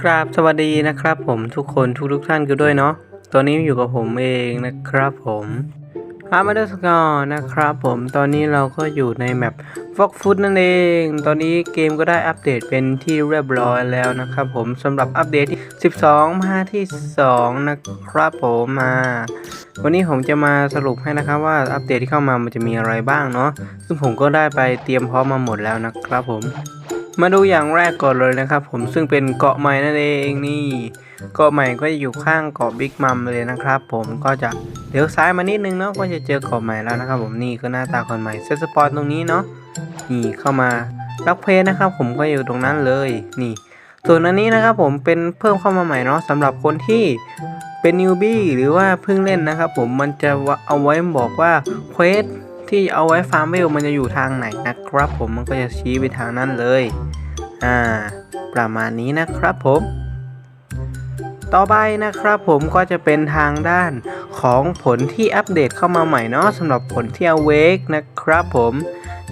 กราบสวัสดีนะครับ ผมทุกคนทุกทุกท่านกันด้วยเนาะตอนนี้อยู่กับผมเองนะครับผมอามาเดอร์สกอร์นะครับผมตอนนี้เราก็อยู่ในแมปฟอกฟุตนั่นเอง ตอนนี้เกมก็ได้อัปเดตเป็นที่เรียบร้อยแล้วนะครับผมสำหรับอัปเดตที่ 12 มาที่ 2 นะครับผมมา วันนี้ผมจะมาสรุปให้นะครับว่าอัปเดตที่เข้ามามันจะมีอะไรบ้างเนาะซึ่งผมก็ได้ไปเตรียมพร้อมมาหมดแล้วนะครับผม มาดูอย่างแรกก่อนเลยนะครับ ผมซึ่งเป็นเกาะใหม่นั่นเองนี่เกาะใหม่ก็จะอยู่ข้างเกาะบิ๊กมัมเลยนะครับ ผมก็จะเลี้ยวซ้ายมานิดนึงเนาะก็จะเจอเกาะใหม่แล้วนะครับ ผมนี่ก็หน้าตาคนใหม่เซตสปอร์ตตรงนี้เนาะนี่เข้ามาล็อกเพจนะครับ ผมก็อยู่ตรงนั้นเลยนี่ ส่วนอันนี้นะครับผมเป็นเพิ่มเข้ามาใหม่เนาะสำหรับคนที่เป็นนิวบี้หรือว่าเพิ่งเล่นนะครับ ผมมันจะเอาไว้บอกว่าเควส ที่เอาไว้ฟาร์มเวลมันจะอยู่ทางไหนนะครับ ผมมันก็จะชี้ไปทางนั้นเลย อ่า ประมาณนี้นะครับผม ต่อไปนะครับผมก็จะเป็นทางด้านของผลที่อัปเดตเข้ามาใหม่เนาะสำหรับผลที่เอาเวกนะครับผม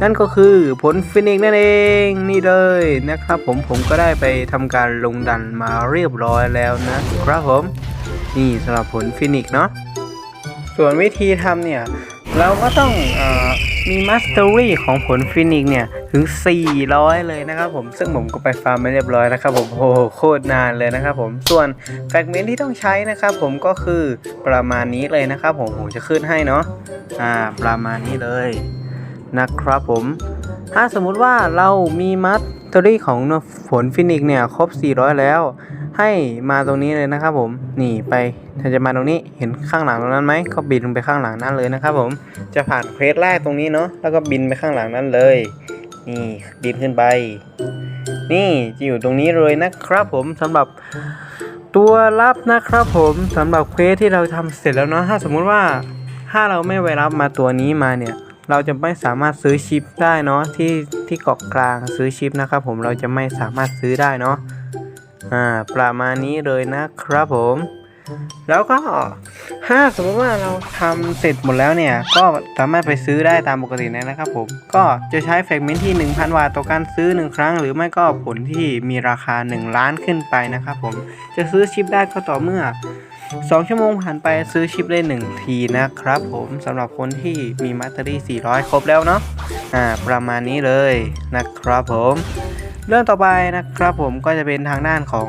นั่นก็คือผลฟินิกนั่นเองนี่เลยนะครับ ผมผมก็ได้ไปทำการลงดันมาเรียบร้อยแล้วนะครับผม นี่สำหรับผลฟินิกเนาะส่วนวิธีทำเนี่ย เราก็ต้องอมีมาสเตอรี่ของผลฟินิกเนี่ย ถึง 400 เลยนะครับผม ซึ่งผมก็ไปฟาร์มมาเรียบร้อยนะครับผมโหโคตรนานเลยนะครับผมส่วนแฟกเมนต์ที่ต้องใช้นะครับผมก็คือประมาณนี้เลยนะครับผมผมจะขึ้นให้เนาะอ่าประมาณนี้เลยนะครับผม ถ้าสมมุติว่าเรามีมาสเตอรี่ของผลฟินิกเนี่ย ครบ 400 แล้ว ให้มาตรงนี้เลยนะครับผมนี่ไปถ้าจะมาตรงนี้เห็นข้างหลังตรงนั้นไหมก็บินไปข้างหลังนั่นเลยนะครับผมจะผ่านเควสแรกตรงนี้เนาะแล้วก็บินไปข้างหลังนั่นเลย นี่บินขึ้นไป นี่จะอยู่ตรงนี้เลยนะครับผมสำหรับตัวรับนะครับผมสำหรับเควสที่เราทำเสร็จแล้วเนาะถ้าสมมุติว่าถ้าเราไม่ไปรับมาตัวนี้มาเนี่ยเราจะไม่สามารถซื้อชิปได้เนาะที่ที่เกาะกลางซื้อชิปนะครับผมเราจะไม่สามารถซื้อได้เนาะ อ่าประมาณนี้เลยนะครับผม แล้วก็ถ้าสมมติว่าเราทำเสร็จหมดแล้วเนี่ย ก็สามารถไปซื้อได้ตามปกตินะครับผม ก็จะใช้แฟกเมนต์ที่ 1,000บาทต่อการซื้อ 1 ครั้ง หรือไม่ก็ผลที่มีราคา 1 ล้านขึ้นไปนะครับผม จะซื้อชิปได้ก็ต่อเมื่อ2 ชั่วโมงผ่านไปซื้อชิปได้ 1 ทีนะครับผมสำหรับคนที่มีมัตเตอรี่ 400 ครบแล้วเนาะอ่าประมาณนี้เลยนะครับผม เรื่องต่อไปนะครับผมก็จะเป็นทางด้านของ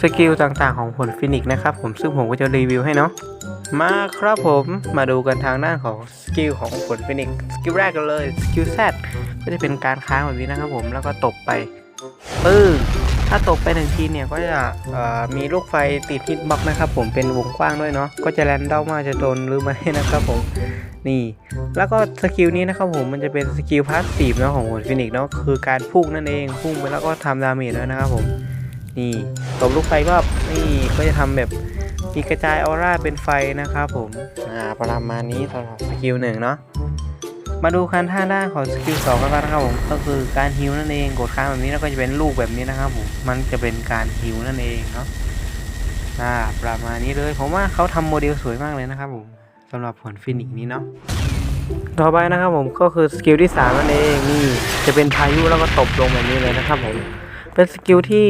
สกิลต่างๆของผลฟินิกนะครับผมซึ่งผมก็จะรีวิวให้เนาะมาครับผมมาดูกันทางด้านของสกิลของผลฟินิกส์สกิลแรกกันเลยสกิลแซก็จะเป็นการค้างแบบนี้นะครับผมแล้วก็ตบไปปึ้ง ถ้าตบไปหนึ่งทีเนี่ยก็จะมีลูกไฟติดฮิตบ็อกนะครับผมเป็นวงกว้างด้วยเนาะก็จะแรนดอมว่าจะโดนหรือไม่นะครับผมนี่แล้วก็สกิลนี้นะครับผมมันจะเป็นสกิลพาสซีฟเนาะของผลฟินิกเนาะคือการพุ่งนั่นเองพุ่งไปแล้วก็ทำดาเมจด้วยนะครับผมนี่ตบลูกไฟก็นี่ก็จะทำแบบมีกระจายออร่าเป็นไฟนะครับผมอ่าประมาณนี้สำหรับสกิลหนึ่งเนาะ มาดูคันท่าด้านของสกิลสองกันบ้างนะครับผมก็คือการฮิวนั่นเองกดค้างแบบนี้แล้วก็จะเป็นลูกแบบนี้นะครับผมมันจะเป็นการฮิวนั่นเองเนาะประมาณนี้เลยผมว่าเขาทำโมเดลสวยมากเลยนะครับผมสำหรับผลฟินิกนี้เนาะต่อไปนะครับผมก็คือสกิลที่สามนั่นเองนี่จะเป็นพายุแล้วก็ตบลงแบบนี้เลยนะครับผมเป็นสกิลที่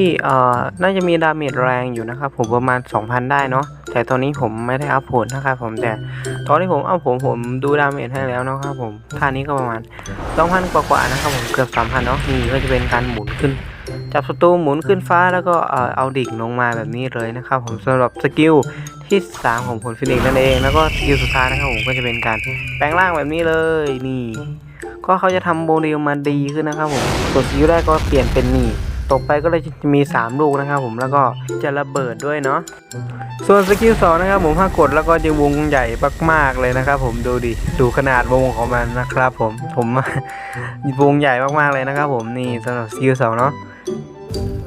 น่าจะมีดาเมจแรงอยู่นะครับผมประมาณ 2,000 ได้เนาะ แต่ตอนนี้ผมไม่ได้อัพผลนะครับผมแต่ตอนที่ผมเอาผมผมดูดาเมจให้แล้วนะครับผมท่านี้ก็ประมาณ2,000กว่านะครับผมเกือบ3,000เนาะนี่ก็จะเป็นการหมุนขึ้น จับศัตรูหมุนขึ้นฟ้าแล้วก็เออเอาดิ่งลงมาแบบนี้เลยนะครับผมสำหรับสกิลที่ 3 ของผลฟินิกนั่นเองแล้วก็สกิลสุดท้ายนะครับผมก็จะเป็นการแปลงร่างแบบนี้เลยนี่ก็เขาจะทำโมเดลมาดีขึ้นนะครับผมส่วนสกิลแรกก็เปลี่ยนเป็นนี่ ตกไปก็เลยจะมี 3 ลูกนะครับผมแล้วก็จะระเบิดด้วยเนาะส่วนสกิลสองนะครับผมถ้ากดแล้วก็จะวงใหญ่มากๆเลยนะครับ ผมดูดิดูขนาดวงของมันนะครับ ผมผมวงใหญ่มากๆเลยนะครับ ผมนี่สำหรับสกิลสองเนาะ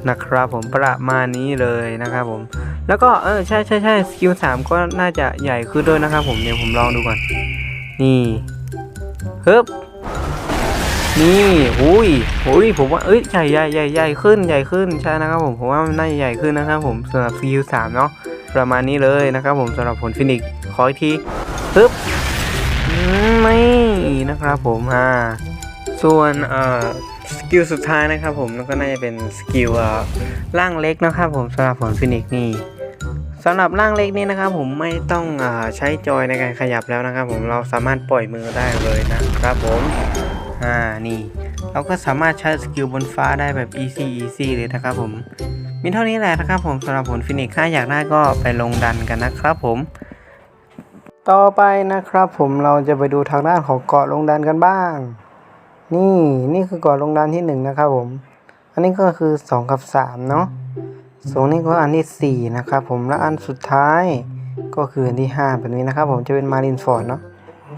นะครับผมประมาณนี้เลยนะครับผม แล้วก็เออใช่ใช่ใช่สกิลสามก็น่าจะใหญ่ขึ้นด้วยนะครับ ผมเดี๋ยวผมลองดูก่อนนี่ฮึบ นี่อุ้ยอุ้ยผมว่าเอ้ยใหญ่ใหญ่ใหญ่ใหญ่ขึ้นใหญ่ขึ้นใช่นะครับผมผมว่ามันน่าจะใหญ่ขึ้นนะครับผมสำหรับ CU 3เนาะประมาณนี้เลยนะครับผมสำหรับผลฟินิกส์ขออีกทีปึ๊บไม่นะครับผมอ่าส่วนเอ่อสกิลสุดท้ายนะครับผมก็น่าจะเป็นสกิลเอ่อร่างเล็กนะครับผมสำหรับผลฟินิกนี่สำหรับร่างเล็กนี่นะครับผมไม่ต้องอใช้จอยในการขยับแล้วนะครับผมเราสามารถปล่อยมือได้เลยนะครับผม อ่านี่ เราก็สามารถใช้สกิลบนฟ้าได้แบบ easy easy เลยนะครับผม มีเท่านี้แหละนะครับผมสำหรับผลฟินิกถ้าอยากได้ก็ไปลงดันกันนะครับผม ต่อไปนะครับผมเราจะไปดูทางด้านของเกาะลงดันกันบ้าง นี่นี่คือเกาะลงดันที่หนึ่งนะครับผม อันนี้ก็คือสองกับสามเนาะส่วนนี้ก็อันที่สี่นะครับผมและอันสุดท้ายก็คืออันที่ห้าแบบนี้นะครับผมจะเป็นมารินฟอร์ดเนาะ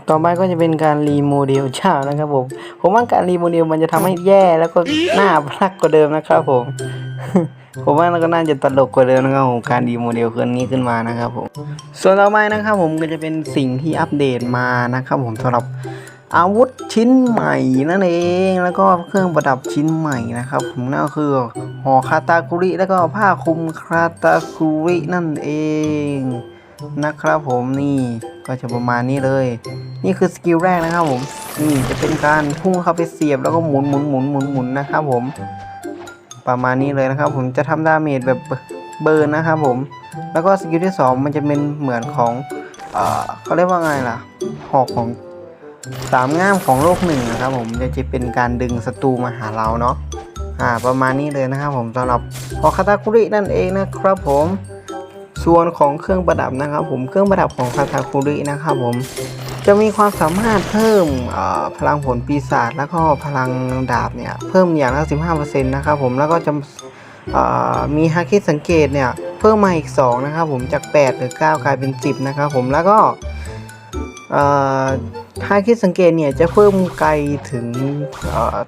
ต่อไปก็จะเป็นการรีโมเดลเช้านะครับผม ผมว่าการรีโมเดลมันจะทำให้แย่แล้วก็หน้าพลักกว่าเดิมนะครับผม ผมว่ามันก็น่าจะตลกกว่าเดิมนะครับผมการรีโมเดลเครื่องนี้ขึ้นมานะครับผม ส่วนต่อไปนะครับผมก็จะเป็นสิ่งที่อัปเดตมานะครับผมสำหรับอาวุธชิ้นใหม่นั่นเองแล้วก็เครื่องประดับชิ้นใหม่นะครับ ผมนั่นก็คือห่อคาตาคุริแล้วก็ผ้าคลุมคาตาคุรินั่นเองนะครับผมนี่ ก็จะประมาณนี้เลย นี่คือสกิลแรกนะครับผมนี่จะเป็นการพุ่งเข้าไปเสียบแล้วก็หมุนหมุนหมุนหมุนหมุนนะครับผม ประมาณนี้เลยนะครับ ผมจะทำดาเมจแบบเบิร์นนะครับผม แล้วก็สกิลที่สองมันจะเป็นเหมือนของเอ่อเขาเรียกว่าไงล่ะ หอกของสามง่ามของโลกหนึ่งนะครับผมจะจะเป็นการดึงศัตรูมาหาเราเนาะอ่าประมาณนี้เลยนะครับผมสำหรับฮอคาตาคุรินั่นเองนะครับผม ส่วนของเครื่องประดับนะครับ ผมเครื่องประดับของคาตาคุรินะครับผมจะมีความสามารถเพิ่มพลังผลปีศาจแล้วก็พลังดาบเนี่ยเพิ่มอย่างละ15%นะครับผมแล้วก็จะมีฮาคิสังเกตเนี่ยเพิ่มมาอีก2นะครับผมจาก 8 หรือ 9 กลายเป็น 10 นะครับผมแล้วก็ฮาคิสังเกตเนี่ยจะเพิ่มไกลถึง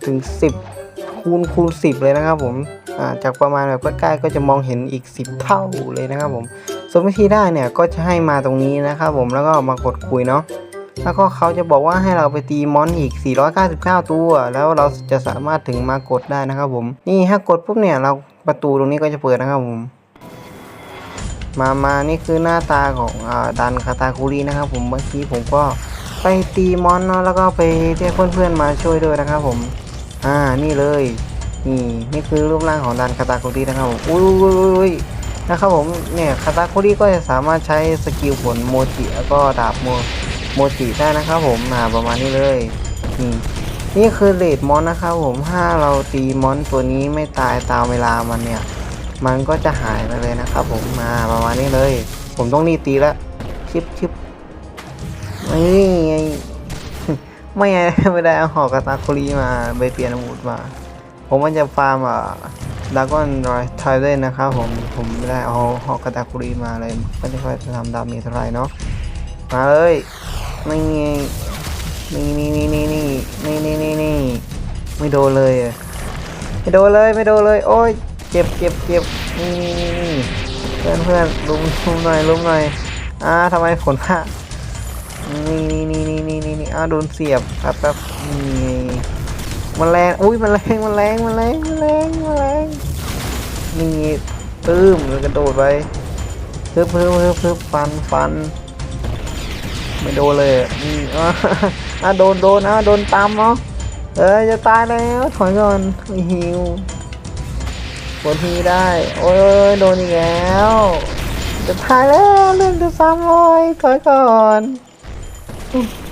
ถึง 10 คูณคูณ10 เลยนะครับผมจากประมาณแบบใกล้ๆก็จะมองเห็นอีก 10 เท่าเลยนะครับผม ส่วนวิธีได้เนี่ยก็จะให้มาตรงนี้นะครับผมแล้วก็มากดคุยเนาะแล้วก็เขาจะบอกว่าให้เราไปตีมอนอีก 499 ตัว แล้วเราจะสามารถถึงมากดได้นะครับผมนี่ถ้ากดปุ๊บเนี่ยเราประตูตรงนี้ก็จะเปิดนะครับผมมามานี่คือหน้าตาของอดันคาตาคุรีนะครับผมเมื่อกี้ผมก็ไปตีมอนเนาะแล้วก็ไปเรียกเพื่อนๆมาช่วยด้วยนะครับผม อ่านี่เลย นี่นี่คือรูปร่างของดันคาตาคุรีนะครับผมอุ้ยอุ้ยอยอุ้ย นะครับผมเนี่ยคาตาคุริก็จะสามารถใช้สกิลผลโมจิแล้วก็ดาบโมโมจิได้นะครับผมอ่าประมาณนี้เลยนี่นี่คือเลดมอนนะครับผมถ้าเราตีมอนตัวนี้ไม่ตายตามเวลามันเนี่ย มันก็จะหายไปเลยนะครับผมมาประมาณนี้เลย ผมต้องรีตีล้วชิบชิบนี่ไงไม่ไงไม่ได้เอาหอกคาตาคุริมาไปเปลี่ยนอาวุธมา ผมมันจะฟาร์มอะ ดากอนรอยไทเลนนะครับผมผมไม่ได้เอาฮอกาตาคุรีมาเลยไม่ได้ค่อยจะทำดาเมจเท่าไหร่เนาะมาเลยนี่นี่นี่นี่นี่นี่นี่นี่นี่นี่ไม่โดนเลยไม่โดนเลยไม่โดนเลยโอ้ยเจ็บเจ็บเจ็บนี่นี่นี่เพื่อนเพื่อนลุมลุมหน่อยลุมหน่อยอ่าทำไมผลพลาดนี่นี่นี่นี่นี่นี่นี่อ่าโดนเสียบครับครับนี่ มันแรงอุ้ยมันแรงมันแรงมันแรงมันแรงมันแรงนี่ตื้มแล้วกระโดดไปเพิ่มเพิ่มเพิ่มเพิ่มฟันฟัน ไม่โดนเลยอะอะอะโดนโดนอะโดนตามเนาะเอ้ยจะตายแล้วถอยก่อนหิวกดทีได้ โอ้ยโดนอีกแล้วจะตายแล้วเรื่องจะซ้ำเลยถอยก่อน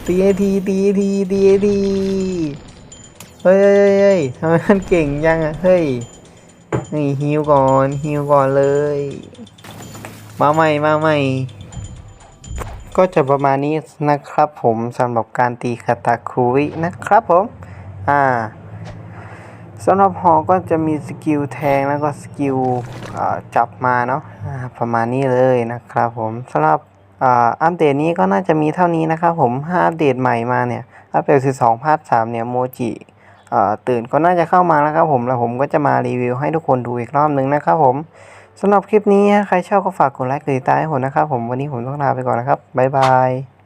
ตีทีตีทีตีที เฮ้ยเฮ้ยเฮ้ยทำไมมันเก่งยังอะ เฮ้ย นี่ฮิวก่อนฮิวก่อนเลย มาใหม่มาใหม่ ก็จะประมาณนี้นะครับผมสำหรับการตีคาตาครูรินะครับผม อ่าสำหรับหอก็จะมีสกิลแทงแล้วก็สกิลจับมาเนาะประมาณนี้เลยนะครับผมสำหรับอัปเดตนี้ก็น่าจะมีเท่านี้นะครับผมถ้าอัปเดตใหม่มาเนี่ยอัปเดต12พาร์ท3เนี่ยโมจิ ตื่นก็น่าจะเข้ามาแล้วครับผมแล้วผมก็จะมารีวิวให้ทุกคนดูอีกรอบนึงนะครับผมสำหรับคลิปนี้ใครชอบก็ฝากกดไลค์กดติดตามให้ผมนะครับผมวันนี้ผมต้องลาไปก่อนนะครับบ๊ายบาย